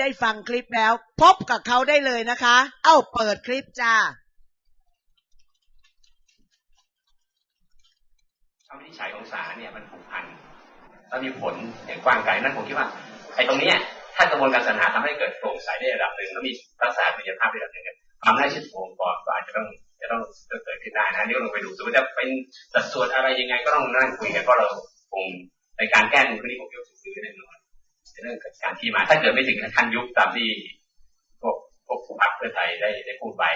ได้ฟังคลิปแล้ว พบกับเขาได้เลยนะคะ เอ้าเปิดคลิปจ้าคำวินิจฉัยของศาลเนี่ยมันผูกพันแล้วมีผลอย่างกว้างไกลนั่นผมคิดว่าไอ้ตรงนี้ถ้ากระบวนการสรรหาทำให้เกิดโปร่งใสในระดับหนึ่งแล้วมีรักษาประสิทธิภาพในระดับหนึ่งเนี่ยความน่าเชื่อถือองค์กรก็อาจจะต้องจะต้องเกิดขึ้นได้นะเดี๋ยวลงไปดูสมมติจะเป็นสัดส่วนอะไรยังไงก็ต้องนั่งคุยกันเพราะเราคงในการแก้มูลคดีผมยกซื้อแน่นอนใน เรื่องการที่มาถ้าเกิดไม่ถึงขั้นยุบตามที่พวกพวกผู้พักเพื่อไทยได้ได้พูดไว้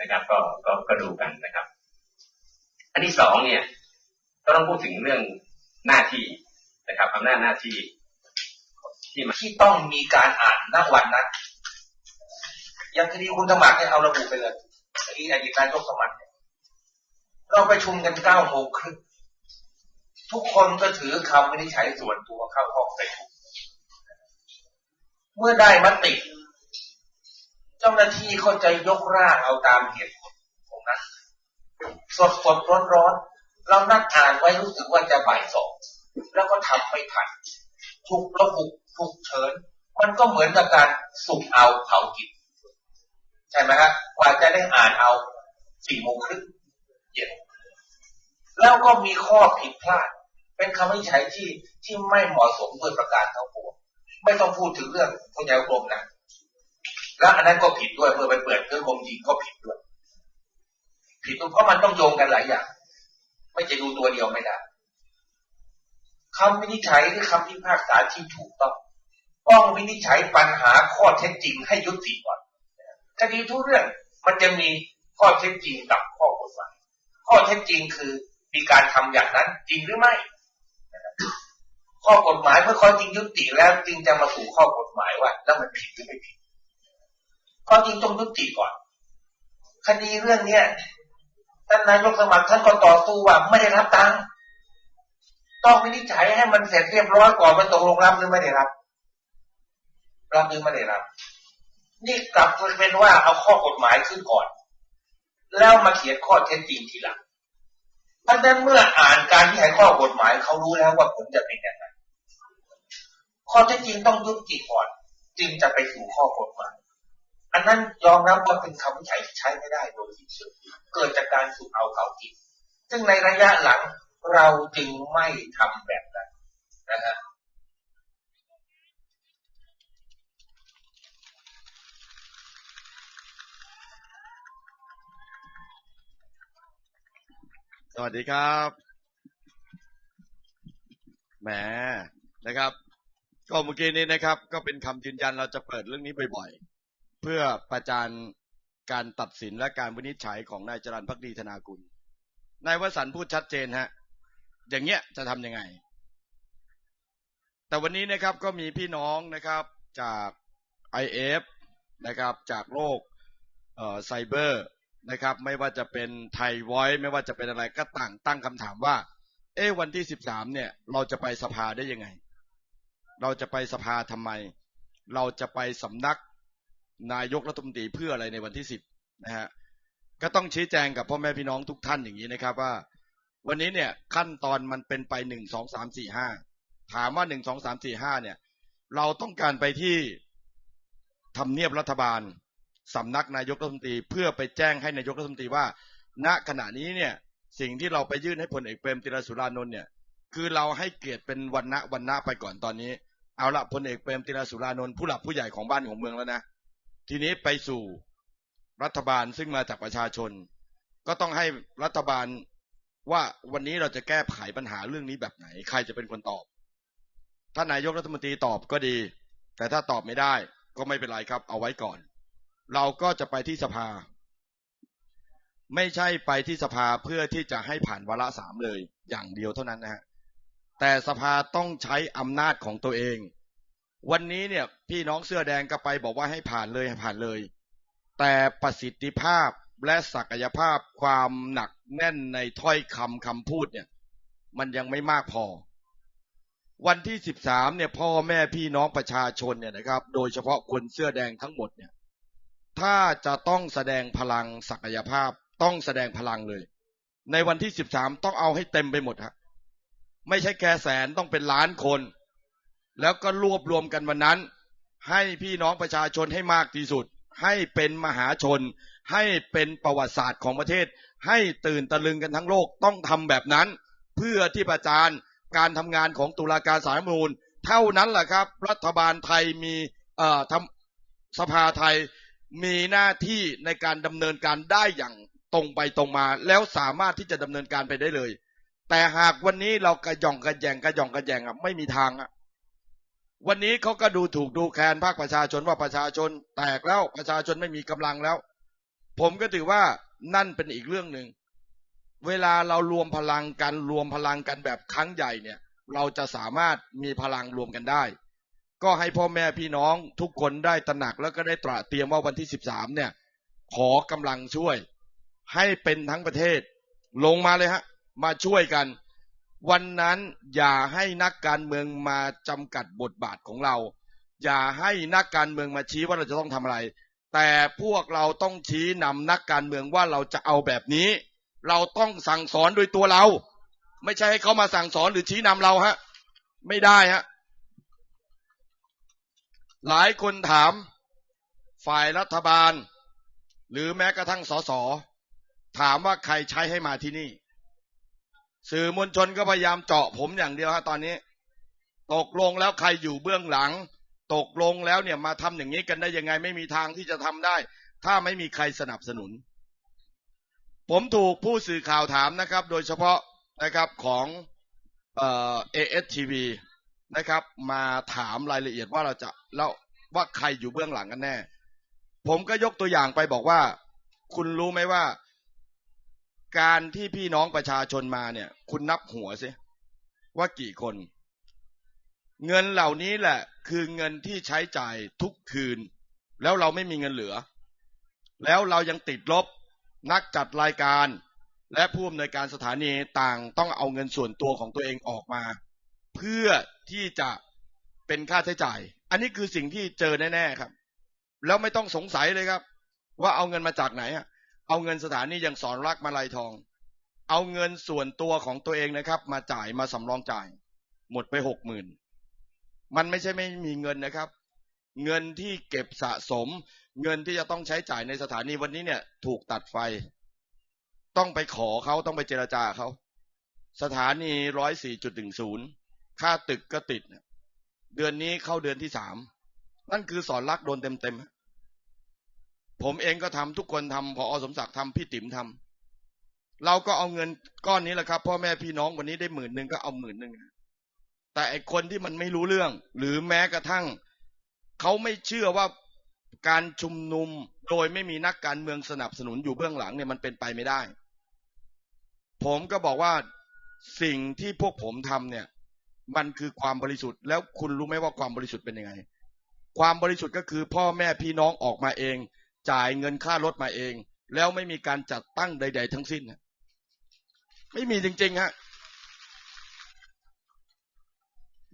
นะครับ ก็ก็ก็ดูกันนะครับ อันที่สองเนี่ยก็ต้องพูดถึงเรื่องหน้าที่นะครับอำนาจหน้าที่ ที่มันที่ต้องมีการอ่านณวันนั้นอย่างคดีคุณสมัครเนี่ยเอาระบุไปเลยคดีอดีตนายกสมัครเนี่ยเราประชุมกันเก้าโมงครึ่งทุกคนก็ถือคำวินิจฉัยส่วนตัวเข้าห้องประชุม เมื่อได้มติ เจ้าหน้าที่เขาจะยกร่างเอาตามเหตุผลของนั้นสดสดร้อนร้อนเรานัดอ่านไว้รู้สึกว่าจะบ่ายสองแล้วก็ทำไม่ทันถูกระบุถูกเชิญมันก็เหมือนกับการสุกเอาเผากินใช่ไหมฮะกว่าจะได้อ่านเอาสี่โมงครึ่งเย็นแล้วก็มีข้อผิดพลาด เป็นคำวินิจฉัยที่ที่ไม่เหมาะสมด้วยประการทั้งปวง ไม่ต้องพูดถึงเรื่องพยากรมนะแล้วอันนั้นก็ผิดด้วยเมื่อไปเปิดเรื่องกรมยิงก็ผิดด้วย ผิดตรงเพราะมันต้องโยงกันหลายอย่าง ไม่จะดูตัวเดียวไม่ได้คำวินิจฉัยหรือคำพิพากษาที่ถูกต้องต้องวินิจฉัยปัญหาข้อเท็จจริงให้ยุติก่อนคดีทุกเรื่องมันจะมีข้อเท็จจริงกับข้อกฎหมายข้อเท็จจริงคือมีการทำอย่างนั้นจริงหรือไม่ ข้อกฎหมายเมื่อข้อจริงยุติแล้วจึงจะมาสู่ข้อกฎหมายว่า แล้วมันผิดหรือไม่ผิดข้อจริงต้องยุติก่อน คดีเรื่องเนี้ยท่านนายกสมัครท่านก็ต่อสู้ว่าไม่ได้รับตังค์ต้องวินิจฉัยให้มันเสร็จเรียบร้อยก่อนมันตกลงรับหรือไม่ได้รับ รับหรือไม่ได้รับ นี่กลับเป็นว่าเอาข้อกฎหมายขึ้นก่อน แล้วมาเขียนข้อเท็จจริงทีหลังเพราะฉะนั้นเมื่ออ่านการที่ให้ข้อกฎหมายเขารู้แล้วว่าผลจะเป็นยังไง ข้อเท็จจริงต้องยุติก่อนจึงจะไปสู่ข้อกฎหมายอันนั้นยอมรับว่าเป็นคำวิจัยที่ใช้ไม่ได้โดยสิ้นเชิงเกิดจากการสูบเอาเขากินซึ่งในระยะหลังเราจึงไม่ทำแบบนั้นนะฮะสวัสดีครับ แหมนะครับ ก็เมื่อกี้นี้นะครับ ก็เป็นคำยืนยันเราจะเปิดเรื่องนี้บ่อยๆ เพื่อประจานการตัดสินและการวินิจฉัยของนายจรันพักดีธนากุลนายวสันพูดชัดเจนฮะ อย่างเงี้ยจะทำยังไง แต่วันนี้นะครับก็มีพี่น้องนะครับจาก IF นะครับจากโลกเอ่อไซเบอร์นะครับ ไม่ว่าจะเป็นไทยไวไม่ว่าจะเป็นอะไรก็ต่างตั้งคำถามว่า เอ๊ะวันที่สิบสามเนี่ย เราจะไปสภาได้ยังไง เราจะไปสภาทำไม เราจะไปสำนักนายกรัฐมนตรีเพื่ออะไรในวันที่สิบนะฮะก็ต้องชี้แจงกับพ่อแม่พี่น้องทุกท่านอย่างนี้นะครับว่า วันนี้เนี่ยขั้นตอนมันเป็นไปหนึ่งสองสามสี่ห้าถามว่าหนึ่งสองสามสี่ห้าเนี่ย เราต้องการไปที่ทำเนียบรัฐบาลสำนักนายกรัฐมนตรีเพื่อไปแจ้งให้นายกรัฐมนตรีว่า ณขณะนี้เนี่ยสิ่งที่เราไปยื่นให้พลเอกเปรมติรสุรานนท์เนี่ย คือเราให้เกียรติเป็นวันณะวันณะไปก่อนตอนนี้ เอาละพลเอกเปรมติรสุรานนท์ผู้หลักผู้ใหญ่ของบ้านของเมืองแล้วนะ ทีนี้ไปสู่รัฐบาลซึ่งมาจากประชาชน ก็ต้องให้รัฐบาลว่าวันนี้เราจะแก้ไขปัญหาเรื่องนี้แบบไหน ใครจะเป็นคนตอบถ้านายกรัฐมนตรีตอบก็ดี แต่ถ้าตอบไม่ได้ก็ไม่เป็นไรครับ เอาไว้ก่อน เราก็จะไปที่สภา ไม่ใช่ไปที่สภาเพื่อที่จะให้ผ่านวาระสามเลย อย่างเดียวเท่านั้นนะฮะ แต่สภาต้องใช้อำนาจของตัวเอง วันนี้เนี่ยพี่น้องเสื้อแดงก็ไปบอกว่าให้ผ่านเลยให้ผ่านเลย แต่ประสิทธิภาพและศักยภาพความหนักแน่นในถ้อยคำคำพูดเนี่ย มันยังไม่มากพอ วันที่สิบสามเนี่ยพ่อแม่พี่น้องประชาชนเนี่ยนะครับ โดยเฉพาะคนเสื้อแดงทั้งหมดเนี่ย ถ้าจะต้องแสดงพลังศักยภาพต้องแสดงพลังเลย ในวันที่สิบสามต้องเอาให้เต็มไปหมดฮะ ไม่ใช่แค่แสนต้องเป็นล้านคน แล้วก็รวบรวมกันวันนั้น ให้พี่น้องประชาชนให้มากที่สุด ให้เป็นมหาชน ให้เป็นประวัติศาสตร์ของประเทศ ให้ตื่นตะลึงกันทั้งโลกต้องทำแบบนั้น เพื่อที่ประจานการทำงานของตุลาการสารมนูญเท่านั้นแหละครับ รัฐบาลไทยมีเอ่อทำสภาไทยมีหน้าที่ในการดำเนินการได้อย่างตรงไปตรงมา แล้วสามารถที่จะดำเนินการไปได้เลย แต่หากวันนี้เรากระย่องกระแยงกระย่องกระแยงอะไม่มีทางอะวันนี้เขาก็ดูถูกดูแคลนภาคประชาชนว่าประชาชน แตกแล้วประชาชนไม่มีกำลังแล้ว ผมก็ถือว่านั่นเป็นอีกเรื่องหนึ่งเวลาเรารวมพลังกันรวมพลังกันแบบครั้งใหญ่เนี่ย เราจะสามารถมีพลังรวมกันได้ ก็ให้พ่อแม่พี่น้องทุกคนได้ตระหนักแล้วก็ได้ตระเตรียมว่าวันที่สิบสามเนี่ย ขอกำลังช่วย ให้เป็นทั้งประเทศ ลงมาเลยฮะ มาช่วยกัน วันนั้นอย่าให้นักการเมืองมาจำกัดบทบาทของเรา อย่าให้นักการเมืองมาชี้ว่าเราจะต้องทำอะไร แต่พวกเราต้องชี้นำนักการเมืองว่าเราจะเอาแบบนี้ เราต้องสั่งสอนโดยตัวเรา ไม่ใช่ให้เขามาสั่งสอนหรือชี้นำเราฮะ ไม่ได้ฮะหลายคนถามฝ่ายรัฐบาล หรือแม้กระทั่งสสถามว่าใครใช้ให้มาที่นี่ สื่อมวลชนก็พยายามเจาะผมอย่างเดียวฮะตอนนี้ ตกลงแล้วใครอยู่เบื้องหลัง ตกลงแล้วเนี่ยมาทำอย่างนี้กันได้ยังไง ไม่มีทางที่จะทำได้ ถ้าไม่มีใครสนับสนุน ผมถูกผู้สื่อข่าวถามนะครับ โดยเฉพาะนะครับของเอ่อ ASTV นะครับ มาถามรายละเอียดว่าเราจะแล้วว่าใครอยู่เบื้องหลังกันแน่ ผมก็ยกตัวอย่างไปบอกว่า คุณรู้ไหมว่า การที่พี่น้องประชาชนมาเนี่ย คุณนับหัวสิว่ากี่คน เงินเหล่านี้แหละ คือเงินที่ใช้จ่ายทุกคืน แล้วเราไม่มีเงินเหลือ แล้วเรายังติดลบนักจัดรายการ และผู้อำนวยการสถานีต่างต้องเอาเงินส่วนตัวของตัวเองออกมา เพื่อที่จะเป็นค่าใช้จ่าย อันนี้คือสิ่งที่เจอแน่ๆครับ แล้วไม่ต้องสงสัยเลยครับ ว่าเอาเงินมาจากไหนอะ เอาเงินสถานีอย่างสอนรักมาลายทอง เอาเงินส่วนตัวของตัวเองนะครับ มาจ่ายมาสำรองจ่าย หมดไปหกหมื่นมันไม่ใช่ไม่มีเงินนะครับ เงินที่เก็บสะสม เงินที่จะต้องใช้จ่ายในสถานีวันนี้เนี่ย ถูกตัดไฟ ต้องไปขอเขาต้องไปเจราจาเขาสถานีร้อยสี่จุดหนึ่งศูนย์ค่าตึกก็ติด เดือนนี้เข้าเดือนที่สามนั่นคือสอนรักโดนเต็มเต็ม ผมเองก็ทำทุกคนทำพอสมศักดิ์ทำพี่ติ๋มทำเราก็เอาเงินก้อนนี้แหละครับพ่อแม่พี่น้องวันนี้ได้หมื่นหนึ่งก็เอาหมื่นหนึ่งแต่ไอคนที่มันไม่รู้เรื่อง หรือแม้กระทั่งเขาไม่เชื่อว่าการชุมนุมโดยไม่มีนักการเมืองสนับสนุนอยู่เบื้องหลังเนี่ยมันเป็นไปไม่ได้ ผมก็บอกว่าสิ่งที่พวกผมทำเนี่ย มันคือความบริสุทธิ์แล้วคุณรู้ไหมว่าความบริสุทธิ์เป็นยังไง ความบริสุทธิ์ก็คือพ่อแม่พี่น้องออกมาเอง จ่ายเงินค่ารถมาเอง แล้วไม่มีการจัดตั้งใด ๆ ทั้งสิ้นนะไม่มีจริง ๆ ฮะ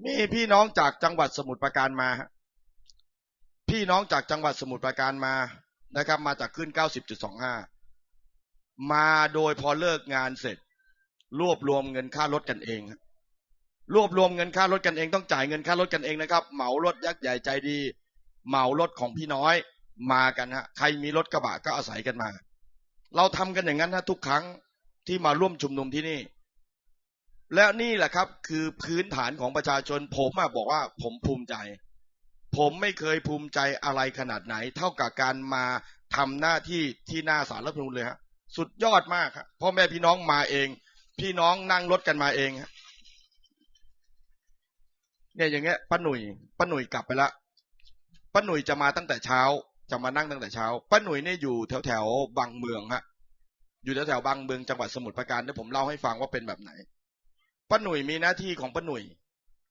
มีพี่น้องจากจังหวัดสมุทรปราการมา พี่น้องจากจังหวัดสมุทรปราการมานะครับ มาจากขึ้น 90.25 มาโดยพอเลิกงานเสร็จ รวบรวมเงินค่ารถกันเอง รวบรวมเงินค่ารถกันเองต้องจ่ายเงินค่ารถกันเองนะครับ เหมารถยักษ์ใหญ่ใจดี เหมารถของพี่น้อย มากันฮะใครมีรถกระบะก็อาศัยกันมา เราทำกันอย่างนั้นนะทุกครั้งที่มาร่วมชุมนุมที่นี่ และนี่แหละครับคือพื้นฐานของประชาชน ผมอะบอกว่าผมภูมิใจ ผมไม่เคยภูมิใจอะไรขนาดไหน เท่ากับการมาทำหน้าที่ที่หน้าสารรัฐธรรมนูญเลยฮะสุดยอดมากครับพ่อแม่พี่น้องมาเอง พี่น้องนั่งรถกันมาเองเนี่ยอย่างเงี้ยป้าหนุ่ยป้าหนุ่ยกลับไปละป้าหนุ่ยจะมาตั้งแต่เช้า จะมานั่งตั้งแต่เช้าป้าหนุ่ยเนี่ยอยู่แถวแถวบางเมืองฮะ อยู่แถวแถวบางเมืองจังหวัดสมุทรปราการที่ผมเล่าให้ฟังว่าเป็นแบบไหนป้าหนุ่ยมีหน้าที่ของป้าหนุ่ย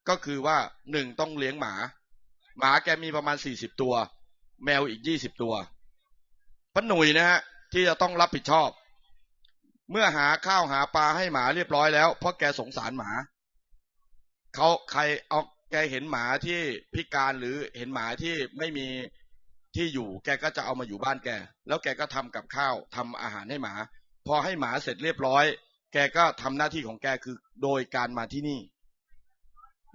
ก็คือว่าหนึ่งต้องเลี้ยงหมา หมาแกมีประมาณสี่สิบตัว แมวอีกยี่สิบตัวป้าหนุ่ยนะฮะที่จะต้องรับผิดชอบ เมื่อหาข้าวหาปลาให้หมาเรียบร้อยแล้ว เพราะแกสงสารหมาเขาใครเอาแกเห็นหมาที่พิการหรือเห็นหมาที่ไม่มี ที่อยู่แกก็จะเอามาอยู่บ้านแก แล้วแกก็ทำกับข้าวทำอาหารให้หมา พอให้หมาเสร็จเรียบร้อย แกก็ทำหน้าที่ของแกคือโดยการมาที่นี่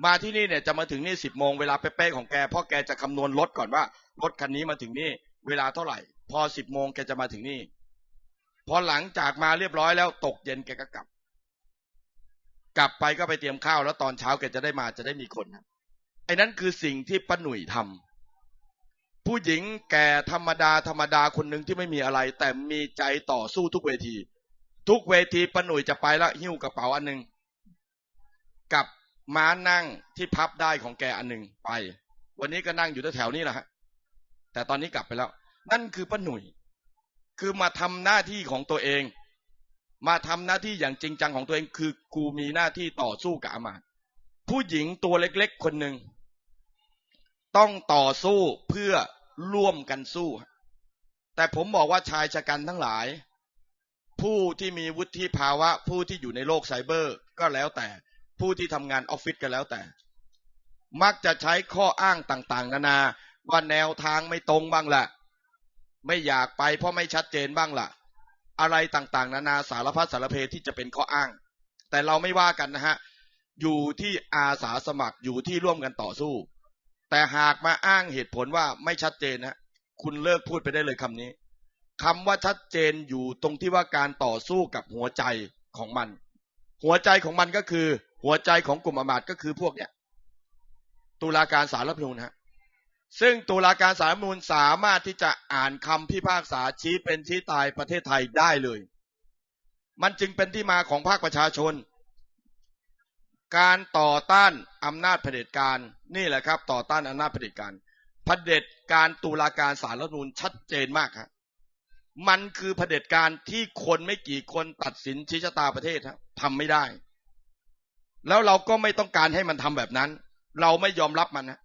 มาที่นี่เนี่ยจะมาถึงนี่สิบโมงเวลาเป๊ะๆของแกเพราะแกจะคำนวณรถก่อนว่ารถคันนี้มาถึงนี่เวลาเท่าไหร่ พอสิบโมงแกจะมาถึงนี่พอหลังจากมาเรียบร้อยแล้วตกเย็นแกก็กลับ กลับไปก็ไปเตรียมข้าวแล้วตอนเช้าแกจะได้มาจะได้มีคนไอ้นั้นคือสิ่งที่ป้าหนุ่ยทำ ผู้หญิงแก่ธรรมดาธรรมดาคนหนึ่งที่ไม่มีอะไร แต่มีใจต่อสู้ทุกเวที ทุกเวทีป้าหนุ่ยจะไปล้วหิ้วกระเป๋าอันหนึ่งกับม้านั่งที่พับได้ของแกอันหนึ่งไป วันนี้ก็นั่งอยู่แถวนี้แหละฮะแต่ตอนนี้กลับไปแล้ว นั่นคือป้าหนุ่ย คือมาทำหน้าที่ของตัวเอง มาทำหน้าที่อย่างจริงจังของตัวเอง คือกูมีหน้าที่ต่อสู้กับอามาตผู้หญิงตัวเล็กๆ คนหนึ่ง ต้องต่อสู้เพื่อร่วมกันสู้ แต่ผมบอกว่าชายชะกันทั้งหลาย ผู้ที่มีวุฒิภาวะ ผู้ที่อยู่ในโลกไซเบอร์ก็แล้วแต่ ผู้ที่ทำงานออฟฟิศก็แล้วแต่ มักจะใช้ข้ออ้างต่างๆ นานาว่าแนวทางไม่ตรงบ้างละไม่อยากไปเพราะไม่ชัดเจนบ้างละอะไรต่างๆ นานาสารพัดสารเพที่จะเป็นข้ออ้าง แต่เราไม่ว่ากันนะฮะ อยู่ที่อาสาสมัครอยู่ที่ร่วมกันต่อสู้ แต่หากมาอ้างเหตุผลว่าไม่ชัดเจนนะคุณเลิกพูดไปได้เลยคำนี้คำว่าชัดเจนอยู่ตรงที่ว่าการต่อสู้กับหัวใจของมัน หัวใจของมันก็คือ หัวใจของกลุ่มอมาตก็คือพวกเนี้ยตุลาการสารรัฐธรรมนูญฮะซึ่งตุลาการสารรัฐธรรมนูญสามารถที่จะอ่านคำพิพากษาชี้เป็นชี้ตายประเทศไทยได้เลย มันจึงเป็นที่มาของภาคประชาชน การต่อต้านอำนาจเผด็จการนี่แหละครับ ต่อต้านอำนาจเผด็จการเผด็จการตุลาการสารรัฐมนูญชัดเจนมากครับมันคือเผด็จการที่คนไม่กี่คนตัดสินชี้ชะตาประเทศครับทำไม่ได้ แล้วเราก็ไม่ต้องการให้มันทำแบบนั้น เราไม่ยอมรับมันนะ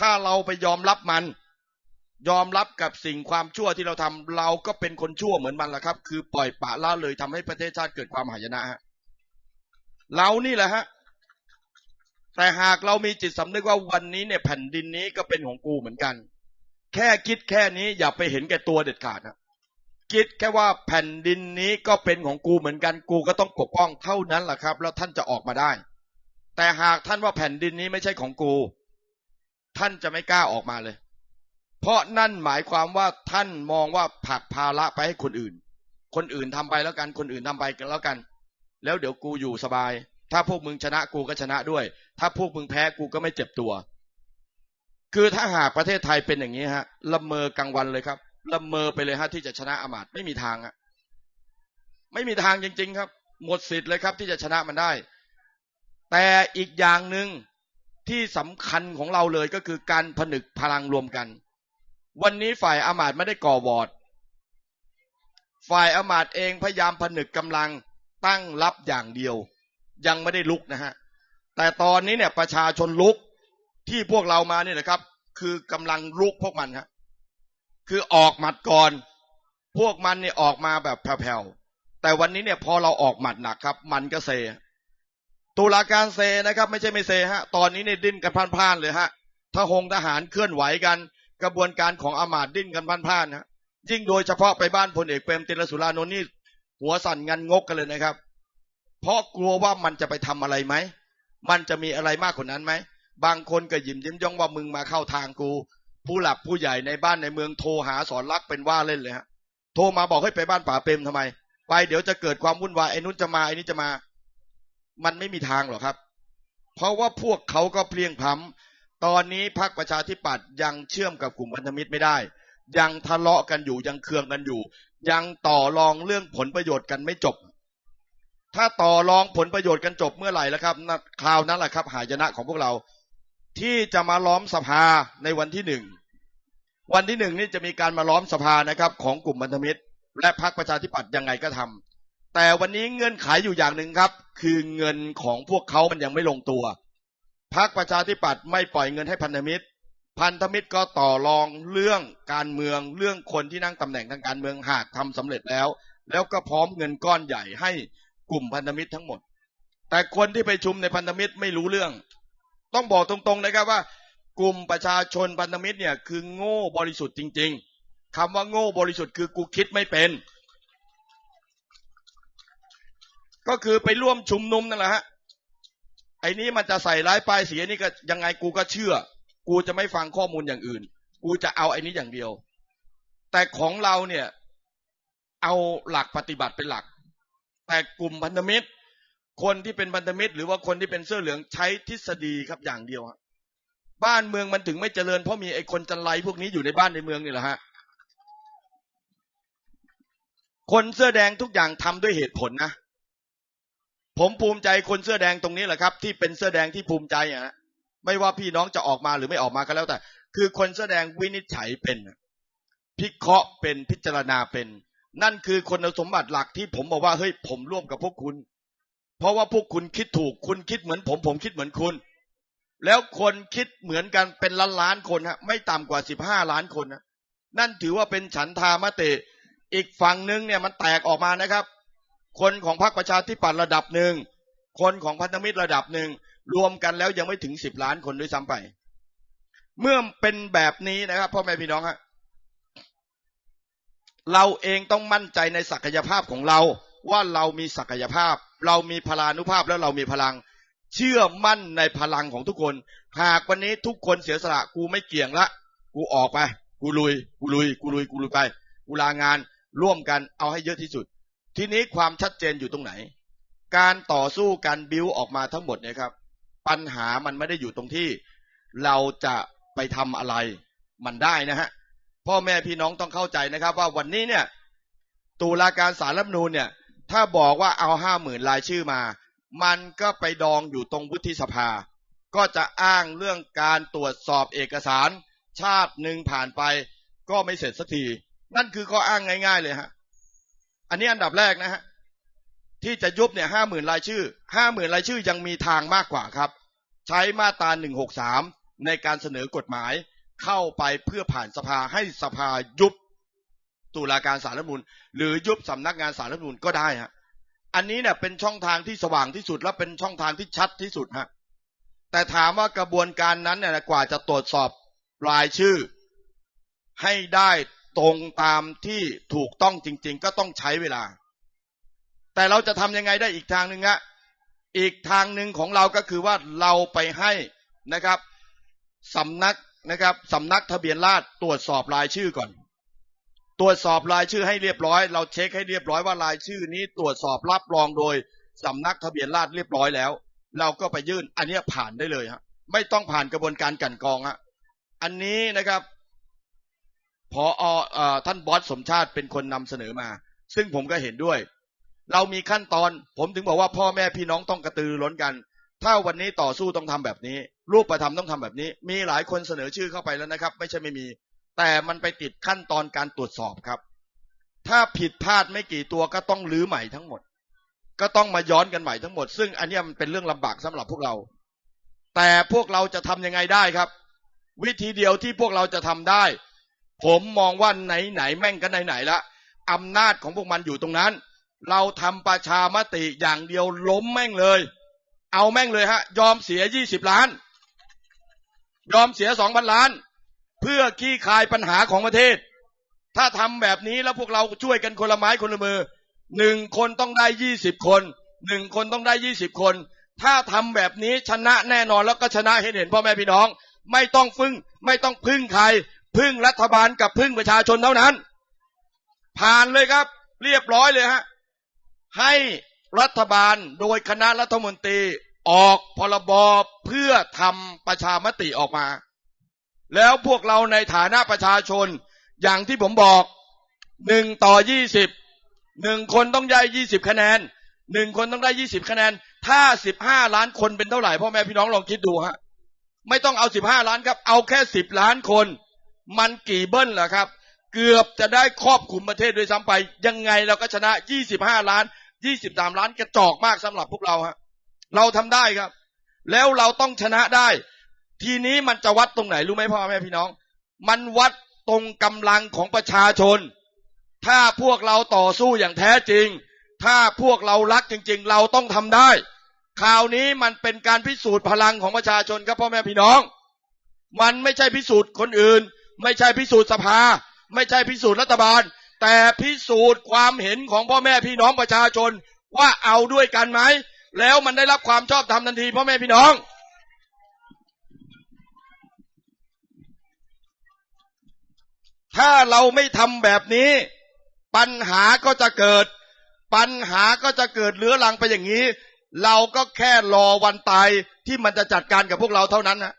ถ้าเราไปยอมรับมัน ยอมรับกับสิ่งความชั่วที่เราทำเราก็เป็นคนชั่วเหมือนมันแหละครับ คือปล่อยปะละเลยทำให้ประเทศชาติเกิดความหายนะฮะเรานี่แหละฮะ แต่หากเรามีจิตสำนึกว่าวันนี้เนี่ยแผ่นดินนี้ก็เป็นของกูเหมือนกัน แค่คิดแค่นี้อย่าไปเห็นแก่ตัวเด็ดขาดนะคิดแค่ว่าแผ่นดินนี้ก็เป็นของกูเหมือนกันกูก็ต้องปกป้องเท่านั้นแหละครับ แล้วท่านจะออกมาได้ แต่หากท่านว่าแผ่นดินนี้ไม่ใช่ของกู ท่านจะไม่กล้าออกมาเลย เพราะนั่นหมายความว่าท่านมองว่าผักภาระไปให้คนอื่น คนอื่นทำไปแล้วกันคนอื่นทำไปกันแล้วกัน แล้วเดี๋ยวกูอยู่สบาย ถ้าพวกมึงชนะกูก็ชนะด้วย ถ้าพวกมึงแพ้กูก็ไม่เจ็บตัว คือถ้าหากประเทศไทยเป็นอย่างนี้ฮะละเมอกลางวันเลยครับละเมอไปเลยฮะที่จะชนะอามาตไม่มีทางอะไม่มีทางจริง ๆ ครับ หมดสิทธิ์เลยครับที่จะชนะมันได้ แต่อีกอย่างหนึ่งที่สำคัญของเราเลยก็คือการผนึกพลังรวมกัน วันนี้ฝ่ายอามาตไม่ได้ก่อวอร์ดฝ่ายอามาตเองพยายามผนึกกำลังตั้งรับอย่างเดียว ยังไม่ได้ลุกนะฮะแต่ตอนนี้เนี่ยประชาชนลุกที่พวกเรามาเนี่ยนะครับ คือกำลังลุกพวกมันฮะคือออกหมัดก่อน พวกมันเนี่ยออกมาแบบแผ่วๆแต่วันนี้เนี่ยพอเราออกหมัดหนักครับ มันก็เซตุลาการเซนะครับ ไม่ใช่ไม่เซฮะ ตอนนี้เนี่ยดิ้นกันพล่านๆเลยฮะทหงทหารเคลื่อนไหวกัน กระบวนการของอามาตย์ดิ้นกันพล่านๆฮะยิ่งโดยเฉพาะไปบ้านพลเอกเปรมติลสุรานนท์นี่หัวสั่นงันงกกันเลยนะครับ เพราะกลัวว่ามันจะไปทำอะไรไหม มันจะมีอะไรมากกว่านั้นไหม บางคนก็ยิ้มยิ้มย่องว่ามึงมาเข้าทางกู ผู้หลักผู้ใหญ่ในบ้านในเมืองโทรหาสอนรักเป็นว่าเล่นเลยฮะ โทรมาบอกให้ไปบ้านป่าเปรมทำไม ไปเดี๋ยวจะเกิดความวุ่นวายไอ้นู้นจะมาไอ้นี้จะมา มันไม่มีทางหรอกครับ เพราะว่าพวกเขาก็เพลียงพล้ำตอนนี้พรรคประชาธิปัตย์ยังเชื่อมกับกลุ่มพันธมิตรไม่ได้ ยังทะเลาะกันอยู่ยังเคืองกันอยู่ ยังต่อรองเรื่องผลประโยชน์กันไม่จบ ถ้าต่อรองผลประโยชน์กันจบเมื่อไหร่แล้วครับคราวนั้นแหละครับ หายนะของพวกเรา ที่จะมาล้อมสภาในวันที่หนึ่งวันที่หนึ่งนี่จะมีการมาล้อมสภานะครับ ของกลุ่มบันธมิตร และพรรคประชาธิปัตย์ยังไงก็ทำแต่วันนี้เงื่อนไขอยู่อย่างหนึ่งครับ คือเงินของพวกเขามันยังไม่ลงตัวพรรคประชาธิปัตย์ไม่ปล่อยเงินให้พันธมิตร พันธมิตรก็ต่อรองเรื่องการเมืองเรื่องคนที่นั่งตำแหน่งทางการเมืองหากทำสำเร็จแล้ว แล้วก็พร้อมเงินก้อนใหญ่ให้ กลุ่มพันธมิตรทั้งหมด แต่คนที่ไปชุมในพันธมิตรไม่รู้เรื่อง ต้องบอกตรงๆนะครับว่า กลุ่มประชาชนพันธมิตรเนี่ยคือโง่บริสุทธิ์จริง ๆคำว่าโง่บริสุทธิ์คือกูคิดไม่เป็น ก็คือไปร่วมชุมนุมนั่นแหละฮะไอ้นี้มันจะใส่ร้ายป้ายสีอันนี้ก็ยังไงกูก็เชื่อ กูจะไม่ฟังข้อมูลอย่างอื่น กูจะเอาไอ้นี้อย่างเดียว แต่ของเราเนี่ยเอาหลักปฏิบัติเป็นหลัก แต่กลุ่มพันธมิตร คนที่เป็นพันธมิตร หรือว่าคนที่เป็นเสื้อเหลืองใช้ทฤษฎีครับอย่างเดียวบ้านเมืองมันถึงไม่เจริญเพราะมีไอ้คนจันไรพวกนี้อยู่ในบ้านในเมืองนี่แหละฮะคนเสื้อแดงทุกอย่างทำด้วยเหตุผลนะผมภูมิใจคนเสื้อแดงตรงนี้แหละครับ ที่เป็นเสื้อแดงที่ภูมิใจอะฮะไม่ว่าพี่น้องจะออกมาหรือไม่ออกมาก็แล้วแต่ คือคนเสื้อแดงวินิจฉัยเป็น พิเคราะห์เป็นพิจารณาเป็น นั่นคือคุณสมบัติหลักที่ผมบอกว่าเฮ้ยผมร่วมกับพวกคุณ เพราะว่าพวกคุณคิดถูกคุณคิดเหมือนผมผมคิดเหมือนคุณ แล้วคนคิดเหมือนกันเป็นล้านล้านคนฮะไม่ต่ำกว่าสิบห้าล้านคนนะนั่นถือว่าเป็นฉันทามติอีกฝั่งหนึ่งเนี่ยมันแตกออกมานะครับ คนของพรรคประชาธิปัตย์ระดับหนึ่งคนของพันธมิตรระดับหนึ่งรวมกันแล้วยังไม่ถึงสิบล้านคนด้วยซ้ำไป เมื่อเป็นแบบนี้นะครับพ่อแม่พี่น้องฮะ เราเองต้องมั่นใจในศักยภาพของเรา ว่าเรามีศักยภาพ เรามีพลานุภาพแล้วเรามีพลัง เชื่อมั่นในพลังของทุกคน หากวันนี้ทุกคนเสียสละกูไม่เกี่ยงละ กูออกไป กูลุย กูลุย กูลุย กูลุยไป กูลางานร่วมกันเอาให้เยอะที่สุด ทีนี้ความชัดเจนอยู่ตรงไหน การต่อสู้การบิ้วออกมาทั้งหมดเนี่ยครับ ปัญหามันไม่ได้อยู่ตรงที่ เราจะไปทำอะไร มันได้นะฮะ พ่อแม่พี่น้องต้องเข้าใจนะครับ ว่าวันนี้เนี่ย ตุลาการสารรัฐมนูญเนี่ย ถ้าบอกว่าเอาห้าหมื่นรายชื่อมา มันก็ไปดองอยู่ตรงวุฒิสภา ก็จะอ้างเรื่องการตรวจสอบเอกสาร ชาติหนึ่งผ่านไป ก็ไม่เสร็จสักทีนั่นคือข้ออ้างง่าย ๆ เลยฮะอันนี้อันดับแรกนะฮะที่จะยุบเนี่ยห้าหมื่นรายชื่อห้าหมื่นรายชื่อยังมีทางมากกว่าครับ ใช้มาตราหนึ่งหกสามในการเสนอกฎหมาย เข้าไปเพื่อผ่านสภาให้สภายุบตุลาการสารรัฐมนูญหรือยุบสำนักงานสารรัฐมนูญก็ได้ฮะอันนี้เนี่ยเป็นช่องทางที่สว่างที่สุดและเป็นช่องทางที่ชัดที่สุดฮะแต่ถามว่ากระบวนการนั้นเนี่ยกว่าจะตรวจสอบรายชื่อ ให้ได้ตรงตามที่ถูกต้องจริง ๆ ก็ต้องใช้เวลา แต่เราจะทำยังไงได้อีกทางหนึ่งฮะอีกทางหนึ่งของเราก็คือว่าเราไปให้นะครับสำนัก นะครับสำนักทะเบียนราษฎรตรวจสอบรายชื่อก่อน ตรวจสอบรายชื่อให้เรียบร้อย เราเช็คให้เรียบร้อยว่ารายชื่อนี้ตรวจสอบรับรองโดยสำนักทะเบียนราษฎรเรียบร้อยแล้ว เราก็ไปยื่น อันนี้ผ่านได้เลยฮะไม่ต้องผ่านกระบวนการกันกองฮะอันนี้นะครับพออ่อท่านบอสสมชาติเป็นคนนำเสนอมา ซึ่งผมก็เห็นด้วย เรามีขั้นตอน ผมถึงบอกว่าพ่อแม่พี่น้องต้องกระตือรือร้นกัน ถ้าวันนี้ต่อสู้ต้องทำแบบนี้ รูปประทำต้องทำแบบนี้ มีหลายคนเสนอชื่อเข้าไปแล้วนะครับ ไม่ใช่ไม่มี แต่มันไปติดขั้นตอนการตรวจสอบครับ ถ้าผิดพลาดไม่กี่ตัวก็ต้องรื้อใหม่ทั้งหมด ก็ต้องมาย้อนกันใหม่ทั้งหมด ซึ่งอันนี้มันเป็นเรื่องลำบากสำหรับพวกเรา แต่พวกเราจะทำยังไงได้ครับ วิธีเดียวที่พวกเราจะทำได้ ผมมองว่าไหนไหนแม่งกันไหนไหนละอำนาจของพวกมันอยู่ตรงนั้น เราทำประชามติอย่างเดียวล้มแม่งเลย เอาแม่งเลยฮะ ยอมเสียยี่สิบล้าน ยอมเสียสองพันล้าน เพื่อขี้คายปัญหาของประเทศ ถ้าทำแบบนี้แล้วพวกเราช่วยกันคนละไม้คนละมือหนึ่งคนต้องได้ยี่สิบคนหนึ่งคนต้องได้ยี่สิบคน ถ้าทำแบบนี้ชนะแน่นอนแล้วก็ชนะเห็นเห็นพ่อแม่พี่น้อง ไม่ต้องฟึ่งไม่ต้องพึ่งใคร พึ่งรัฐบาลกับพึ่งประชาชนเท่านั้น ผ่านเลยครับ เรียบร้อยเลยฮะให้ รัฐบาลโดยคณะรัฐมนตรีออกพรบเพื่อทำประชามติออกมา แล้วพวกเราในฐานะประชาชน อย่างที่ผมบอกหนึ่งต่อยี่สิบหนึ่งคนต้องได้ยี่สิบคะแนนหนึ่งคนต้องได้ยี่สิบคะแนน ถ้าสิบห้าล้านคนเป็นเท่าไหร่พ่อแม่พี่น้องลองคิดดูฮะไม่ต้องเอาสิบห้าล้านครับ เอาแค่สิบล้านคน มันกี่เบิ้ลล่ะครับ เกือบจะได้ครอบคลุมประเทศด้วยซ้ำไป ยังไงเราก็ชนะยี่สิบห้าล้าน ยี่สิบสามล้านกระจอกมากสำหรับพวกเราฮะเราทำได้ครับ แล้วเราต้องชนะได้ ทีนี้มันจะวัดตรงไหนรู้ไหมพ่อแม่พี่น้อง มันวัดตรงกำลังของประชาชน ถ้าพวกเราต่อสู้อย่างแท้จริง ถ้าพวกเรารักจริง ๆ เราต้องทำได้คราวนี้มันเป็นการพิสูจน์พลังของประชาชนครับพ่อแม่พี่น้อง มันไม่ใช่พิสูจน์คนอื่น ไม่ใช่พิสูจน์สภา ไม่ใช่พิสูจน์รัฐบาล แต่พิสูจน์ความเห็นของพ่อแม่พี่น้องประชาชนว่าเอาด้วยกันไหม แล้วมันได้รับความชอบธรรมทันทีพ่อแม่พี่น้อง ถ้าเราไม่ทำแบบนี้ ปัญหาก็จะเกิด ปัญหาก็จะเกิดเรื้อรังไปอย่างนี้ เราก็แค่รอวันตายที่มันจะจัดการกับพวกเราเท่านั้นนะ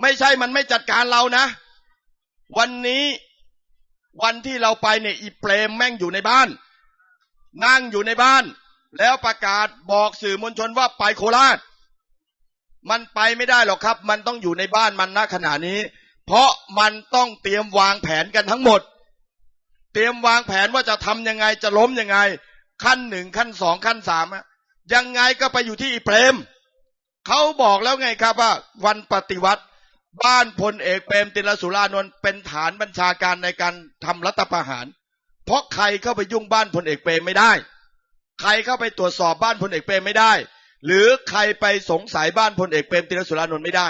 ไม่ใช่มันไม่จัดการเรานะ วันนี้ วันที่เราไปเนี่ยอีเปรมแม่งอยู่ในบ้าน นั่งอยู่ในบ้าน แล้วประกาศบอกสื่อมวลชนว่าไปโคราช มันไปไม่ได้หรอกครับ มันต้องอยู่ในบ้านมันณขณะนี้ เพราะมันต้องเตรียมวางแผนกันทั้งหมด เตรียมวางแผนว่าจะทำยังไงจะล้มยังไง ขั้นหนึ่งขั้นสองขั้นสามยังไงก็ไปอยู่ที่อีเปรมเขาบอกแล้วไงครับว่า วันปฏิวัติ บ้านพลเอกเปรมติลสุรานนท์เป็นฐานบัญชาการในการทำรัฐประหาร เพราะใครเข้าไปยุ่งบ้านพลเอกเปรมไม่ได้ ใครเข้าไปตรวจสอบบ้านพลเอกเปรมไม่ได้ หรือใครไปสงสัยบ้านพลเอกเปรมติลสุรานนท์ไม่ได้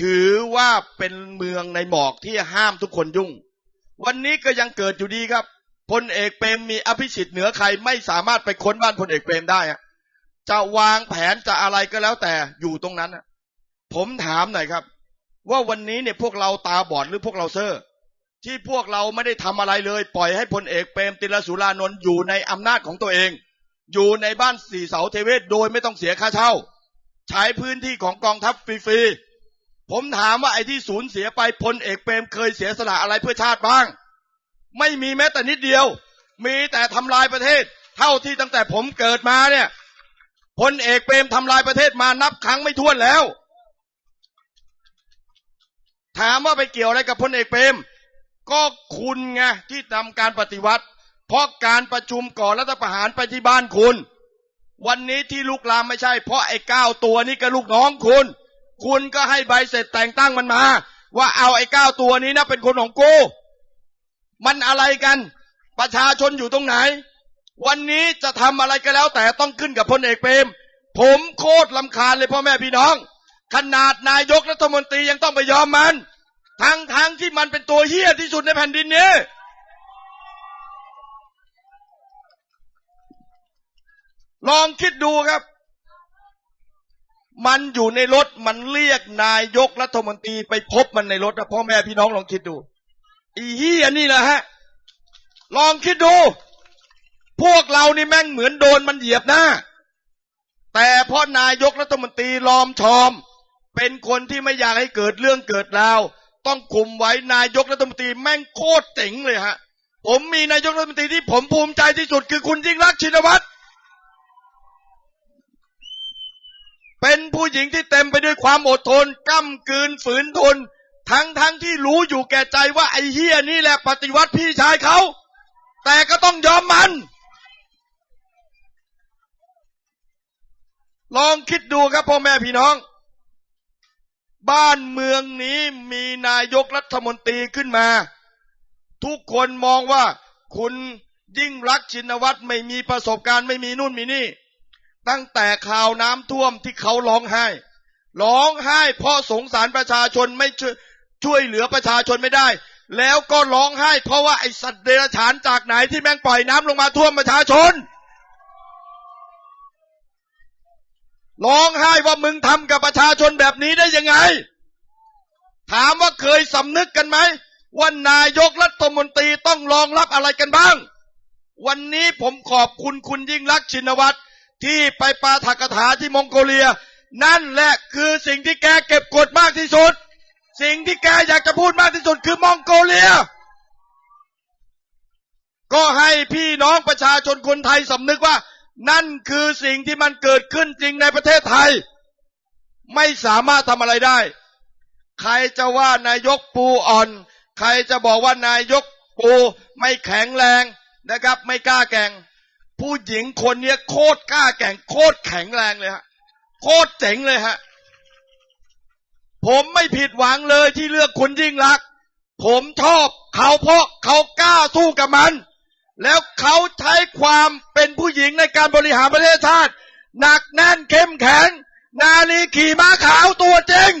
ถือว่าเป็นเมืองในหมอกที่ห้ามทุกคนยุ่ง วันนี้ก็ยังเกิดอยู่ดีครับพลเอกเปรมมีอภิสิทธิ์เหนือใครไม่สามารถไปค้นบ้านพลเอกเปรมได้จะวางแผนจะอะไรก็แล้วแต่อยู่ตรงนั้นผมถามหน่อยครับ ว่าวันนี้เนี่ยพวกเราตาบอดหรือพวกเราเซอร์ที่พวกเราไม่ได้ทำอะไรเลย ปล่อยให้พลเอกเปรมติลสุรานนท์อยู่ในอำนาจของตัวเอง อยู่ในบ้านสี่เสาเทเวศโดยไม่ต้องเสียค่าเช่า ใช้พื้นที่ของกองทัพฟรีๆผมถามว่าไอ้ที่สูญเสียไปพลเอกเปรมเคยเสียสละอะไรเพื่อชาติบ้าง ไม่มีแม้แต่นิดเดียว มีแต่ทำลายประเทศ เท่าที่ตั้งแต่ผมเกิดมาเนี่ยพลเอกเปรมทำลายประเทศมานับครั้งไม่ถ้วนแล้ว ถามว่าไปเกี่ยวอะไรกับพลเอกเปรม ก็คุณไงที่ทำการปฏิวัติ เพราะการประชุมก่อนรัฐประหารไปที่บ้านคุณ วันนี้ที่ลุกลามไม่ใช่ เพราะไอ้เก้าตัวนี้ก็ลูกน้องคุณ คุณก็ให้ใบเสร็จแต่งตั้งมันมา ว่าเอาไอ้เก้าตัวนี้นะเป็นคนของกูมันอะไรกัน ประชาชนอยู่ตรงไหน วันนี้จะทำอะไรก็แล้วแต่ต้องขึ้นกับพลเอกเปรม ผมโคตรลำคาญเลยพ่อแม่พี่น้อง ขนาดนายกรัฐมนตรียังต้องไปยอมมัน ทั้งทั้งที่มันเป็นตัวเฮี้ยที่สุดในแผ่นดินนี้ลองคิดดูครับ มันอยู่ในรถมันเรียกนายกรัฐมนตรีไปพบมันในรถนะพ่อแม่พี่น้องลองคิดดูอีเฮี้ยนี่แหละฮะ ลองคิดดู พวกเรานี่แม่งเหมือนโดนมันเหยียบหน้า แต่เพราะนายกรัฐมนตรีลอมชอม เป็นคนที่ไม่อยากให้เกิดเรื่องเกิดราวต้องคุมไว้นายกรัฐมนตรีแม่งโคตรเจ๋งเลยฮะ ผมมีนายกรัฐมนตรีที่ผมภูมิใจที่สุดคือคุณยิ่งรักชินวัตรเป็นผู้หญิงที่เต็มไปด้วยความอดทนก้ำกืนฝืนทน ทั้งทั้งที่รู้อยู่แก่ใจว่าไอ้เฮียนี่แหละปฏิวัติพี่ชายเขา แต่ก็ต้องยอมมัน ลองคิดดูครับพ่อแม่พี่น้อง บ้านเมืองนี้มีนายกรัฐมนตรีขึ้นมา ทุกคนมองว่าคุณยิ่งรักชินวัตรไม่มีประสบการณ์ไม่มีนู่นมีนี่ ตั้งแต่ข่าวน้ำท่วมที่เขาร้องไห้ร้องไห้เพราะสงสารประชาชนไม่ช่วยช่วยเหลือประชาชนไม่ได้ แล้วก็ร้องไห้เพราะว่าไอสัตว์เดรัจฉานจากไหนที่แม่งปล่อยน้ำลงมาท่วมประชาชน ร้องไห้ว่ามึงทำกับประชาชนแบบนี้ได้ยังไง ถามว่าเคยสำนึกกันไหมว่านายกรัฐมนตรีต้องรองรับอะไรกันบ้าง วันนี้ผมขอบคุณคุณยิ่งรักชินวัตรที่ไปปาฐกถาที่มองโกเลีย นั่นแหละคือสิ่งที่แกเก็บกดมากที่สุด สิ่งที่แกอยากจะพูดมากที่สุดคือมองโกเลีย ก็ให้พี่น้องประชาชนคนไทยสำนึกว่า นั่นคือสิ่งที่มันเกิดขึ้นจริงในประเทศไทย ไม่สามารถทำอะไรได้ ใครจะว่านายกปูอ่อน ใครจะบอกว่านายกปูไม่แข็งแรงนะครับ ไม่กล้าแก่ง ผู้หญิงคนนี้โคตรกล้าแก่ง โคตรแข็งแรงเลยฮะโคตรเจ๋งเลยฮะผมไม่ผิดหวังเลยที่เลือกคุณยิ่งรัก ผมชอบเขาเพราะเขากล้าสู้กับมัน แล้วเขาใช้ความเป็นผู้หญิงในการบริหารประเทศชาติหนักแน่นเข้มแข็ง นาลีขี่ม้าขาวตัวจริง